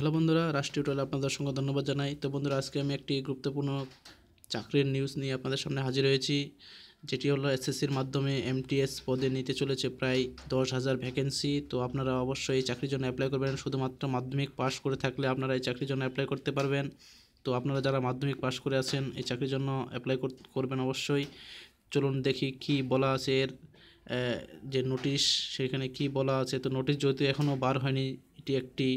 Hello বন্ধুরা, রাষ্ট্রীয় টোলে আপনাদের সঙ্গে ধন্যবাদ জানাই। তো বন্ধুরা, আজকে আমি একটি গুরুত্বপূর্ণ চাকরির নিউজ নিয়ে আপনাদের সামনে হাজির হয়েছি, যেটি হলো এসএসসির মাধ্যমে এমটিএস পদে নিতে চলেছে প্রায় দশ হাজার ভ্যাকেন্সি তো আপনারা অবশ্যই এই চাকরির জন্য অ্যাপ্লাই করবেন। শুধুমাত্র মাধ্যমিক পাস করে থাকলে আপনারা এই চাকরির জন্য অ্যাপ্লাই করতে পারবেন। তো আপনারা যারা মাধ্যমিক পাস করে আছেন, এই চাকরির জন্য অ্যাপ্লাই করবেন অবশ্যই। চলুন দেখি কি বলা আছে এর যে নোটিশ সেখানে কি বলা আছে। তো নোটিশ যেহেতু এখনও বার হয়নি, এটি একটি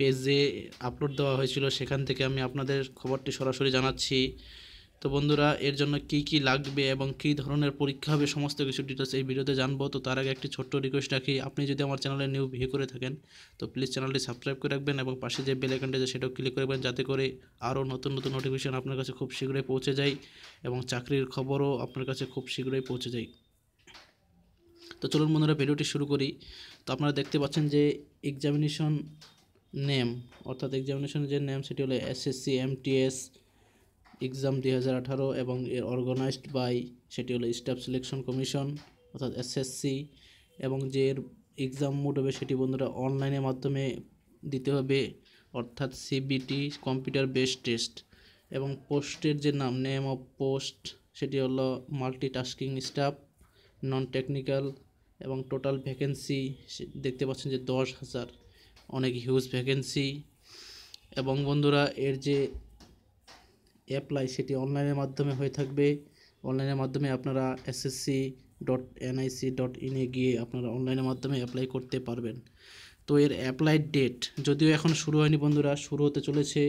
পেজে আপলোড দেওয়া হয়েছিল, সেখান থেকে আমি আপনাদের খবরটি সরাসরি জানাচ্ছি। তো বন্ধুরা, এর জন্য কি কি লাগবে এবং কী ধরনের পরীক্ষা হবে, সমস্ত কিছু ডিটেলস এই ভিডিওতে জানব। তো তার আগে একটি ছোট্ট রিকোয়েস্ট রাখি, আপনি যদি আমার চ্যানেলে নিউ ভিউ করে থাকেন, তো প্লিজ চ্যানেলটি সাবস্ক্রাইব করে রাখবেন এবং পাশে যে বেল আইকনটা আছে, সেটাও ক্লিক করবেন যাতে করে আরও নতুন নতুন নোটিফিকেশন আপনার কাছে খুব শীঘ্রই পৌঁছে যায় এবং চাকরির খবরও আপনার কাছে খুব শীঘ্রই পৌঁছে যায়। তো চলুন বন্ধুরা ভিডিওটি শুরু করি। তো আপনারা দেখতে পাচ্ছেন যে এক্সামিনেশন নেম, অর্থাৎ এক্সামিনেশন যে নেম, সেটি হলো এসএসসি এমটিএস এক্সাম দুই হাজার আঠারো এবং এর অর্গানাইজড বাই সেটি হলো স্টাফ সিলেকশন কমিশন অর্থাৎ এসএসসি এবং যে এক্সাম মোড হবে, সেটি বন্ধুরা অনলাইনের মাধ্যমে দিতে হবে, অর্থাৎ সিবিটি কম্পিউটার বেসড টেস্ট এবং পোস্টের যে নাম নেম অফ পোস্ট সেটি হলো মাল্টিটাস্কিং স্টাফ নন টেকনিক্যাল এবং টোটাল ভ্যাকেন্সি দেখতে পাচ্ছেন যে দশ হাজার। অনেক হিউজ ভ্যাকেন্সি এবং বন্ধুরা, এর যে অ্যাপ্লাই সেটি অনলাইনের মাধ্যমে হয়ে থাকবে। অনলাইনের মাধ্যমে আপনারা এসএসসি ডট এনআইসি ডট ইনে গিয়ে আপনারা অনলাইনের মাধ্যমে অ্যাপ্লাই করতে পারবেন। তো এর অ্যাপ্লাই ডেট যদিও এখন শুরু হয়নি বন্ধুরা, শুরু হতে চলেছে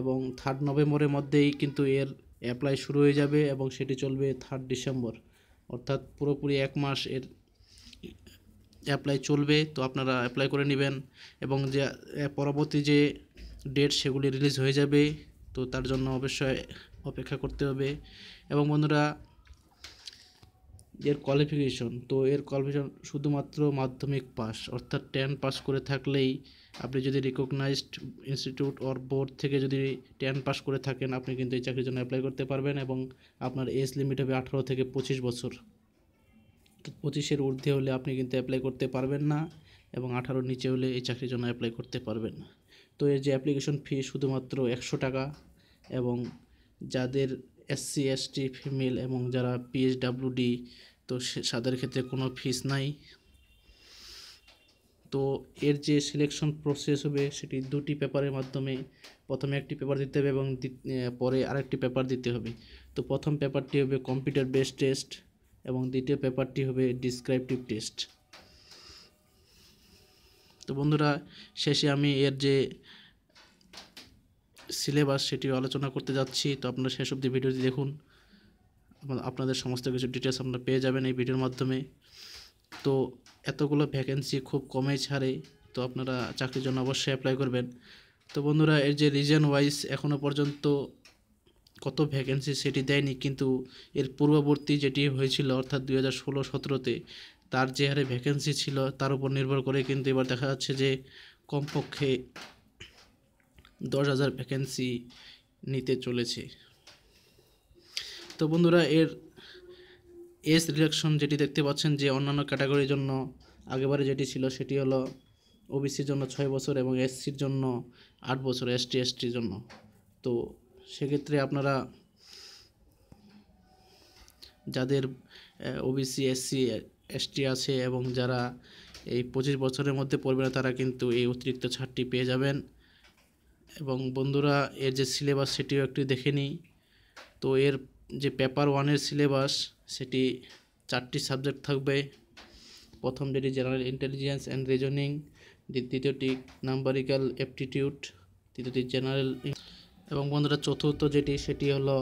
এবং থার্ড নভেম্বরের মধ্যেই কিন্তু এর অ্যাপ্লাই শুরু হয়ে যাবে এবং সেটি চলবে থার্ড ডিসেম্বর। অর্থাৎ পুরোপুরি এক মাস এর অ্যাপ্লাই চলবে, তো আপনারা অ্যাপ্লাই করে নেবেন এবং যে পরবর্তী যে ডেট সেগুলি রিলিজ হয়ে যাবে, তো তার জন্য অবশ্যই অপেক্ষা করতে হবে। এবং বন্ধুরা, এর কোয়ালিফিকেশন তো এর কোয়ালিফিকেশন শুধুমাত্র মাধ্যমিক পাস অর্থাৎ টেন পাস করে থাকলেই আপনি যদি রিকগনাইজড ইনস্টিটিউট অর বোর্ড থেকে যদি টেন পাস করে থাকেন, আপনি কিন্তু এই চাকরির জন্য অ্যাপ্লাই করতে পারবেন এবং আপনার এজ লিমিট হবে আঠারো থেকে পঁচিশ বছর। পঁচিশের ঊর্ধ্বে হলে আপনি কিন্তু অ্যাপ্লাই করতে পারবেন না এবং আঠারোর নিচে হলে এই চাকরির জন্য অ্যাপ্লাই করতে পারবেন না। তো এর যে অ্যাপ্লিকেশন ফি শুধুমাত্র একশো টাকা এবং যাদের এসসি এসটি ফিমেল এবং যারা পিএইচডাব্লিউডি তো তাদের ক্ষেত্রে কোনো ফিস নাই। তো এর যে সিলেকশন প্রসেস হবে, সেটি দুটি পেপারের মাধ্যমে প্রথমে একটি পেপার দিতে হবে এবং পরে আরেকটি পেপার দিতে হবে। তো প্রথম পেপারটি হবে কম্পিউটার বেসড টেস্ট এবং দ্বিতীয় পেপারটি হবে ডিসক্রাইপটিভ টেস্ট তো বন্ধুরা, শেষে আমি এর যে সিলেবাস সেটি আলোচনা করতে যাচ্ছি। তো আপনারা শেষ অবধি ভিডিওটি দেখুন। আপনাদের সমস্ত কিছু ডিটেলস আপনারা পেয়ে যাবেন এই ভিডিওর মাধ্যমে। তো এতগুলো ভ্যাকেন্সি খুব কমে ছাড়ে, তো আপনারা চাকরির জন্য অবশ্যই অ্যাপ্লাই করবেন। তো বন্ধুরা, এর যে রিজন ওয়াইজ এখনও পর্যন্ত কত ভ্যাকেন্সি সেটি দেয়নি, কিন্তু এর পূর্ববর্তী যেটি হয়েছিল অর্থাৎ দুই হাজার ষোলো সতেরোতে, তার যে হারে ভ্যাকেন্সি ছিল তার উপর নির্ভর করে কিন্তু এবার দেখা যাচ্ছে যে কমপক্ষে দশ হাজার ভ্যাকেন্সি নিতে চলেছে। তো বন্ধুরা, এর এস রিলেকশন যেটি দেখতে পাচ্ছেন যে অন্যান্য ক্যাটাগরির জন্য আগেবারে যেটি ছিল সেটি হলো ওবিসির জন্য ছয় বছর এবং এসসির জন্য আট বছর এসটি এসটির জন্য। তো সেক্ষেত্রে আপনারা যাদের ওবিসি এসসি এসটি আছে এবং যারা এই পঁচিশ বছরের মধ্যে পড়বে না, তারা কিন্তু এই অতিরিক্ত ছাড়টি পেয়ে যাবেন। এবং বন্ধুরা, এর যে সিলেবাস, সেটিও একটু দেখে নিই। তো এর যে পেপার ওয়ানের সিলেবাস, সেটি চারটি সাবজেক্ট থাকবে। প্রথম যেটি, জেনারেল ইন্টেলিজেন্স অ্যান্ড রিজনিং। দ্বিতীয়টি নাম্বারিক্যাল অ্যাপটিটিউড। তৃতীয়টি, জেনারেল এবং বন্ধুরা চতুর্থ যেটি, সেটি হলো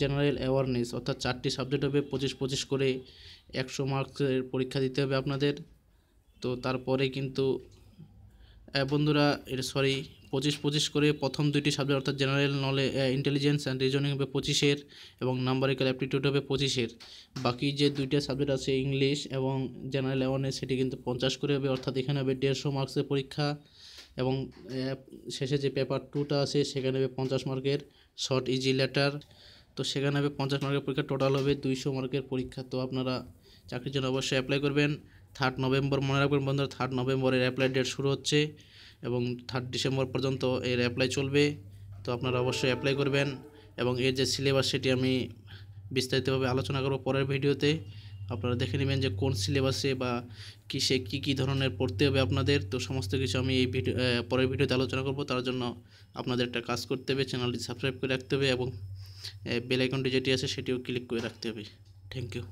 জেনারেল অ্যাওয়ারনেস অর্থাৎ চারটি সাবজেক্ট হবে, পঁচিশ পঁচিশ করে একশো মার্কসের পরীক্ষা দিতে হবে আপনাদের। তো তারপরে কিন্তু বন্ধুরা এটা সরি পঁচিশ পঁচিশ করে প্রথম দুইটি সাবজেক্ট অর্থাৎ জেনারেল নলে ইন্টেলিজেন্স অ্যান্ড রিজনিং হবে পঁচিশের এবং নাম্বারিক্যাল অ্যাপটিটিউড হবে পঁচিশের। বাকি যে দুইটা সাবজেক্ট আছে ইংলিশ এবং জেনারেল অ্যাওয়ারনেস সেটি কিন্তু পঞ্চাশ করে হবে, অর্থাৎ এখানে হবে দেড়শো মার্কসের পরীক্ষা। এবং শেষে যে পেপার টুটা আছে, সেখানে হবে পঞ্চাশ মার্কের শর্ট ইজি লেটার তো সেখানে হবে পঞ্চাশ মার্কের পরীক্ষা টোটাল হবে দুইশো মার্কের পরীক্ষা। তো আপনারা চাকরির জন্য অবশ্যই অ্যাপ্লাই করবেন। থার্ড নভেম্বর মনে রাখবেন বন্ধুরা থার্ড নভেম্বরের অ্যাপ্লাই ডেট শুরু হচ্ছে এবং থার্ড ডিসেম্বর পর্যন্ত এর অ্যাপ্লাই চলবে। তো আপনারা অবশ্যই অ্যাপ্লাই করবেন এবং এর যে সিলেবাস সেটি আমি বিস্তারিতভাবে আলোচনা করব পরের ভিডিওতে আপনারা দেখে নেবেন যে কোন সিলেবাসে বা কিসে কী কী ধরনের পড়তে হবে আপনাদের। তো সমস্ত কিছু আমি এই ভিডিও পরের ভিডিওতে আলোচনা করব। তার জন্য আপনাদের একটা কাজ করতে হবে, চ্যানেলটি সাবস্ক্রাইব করে রাখতে হবে এবং বেল আইকনটি যেটি আছে সেটিও ক্লিক করে রাখতে হবে। Thank you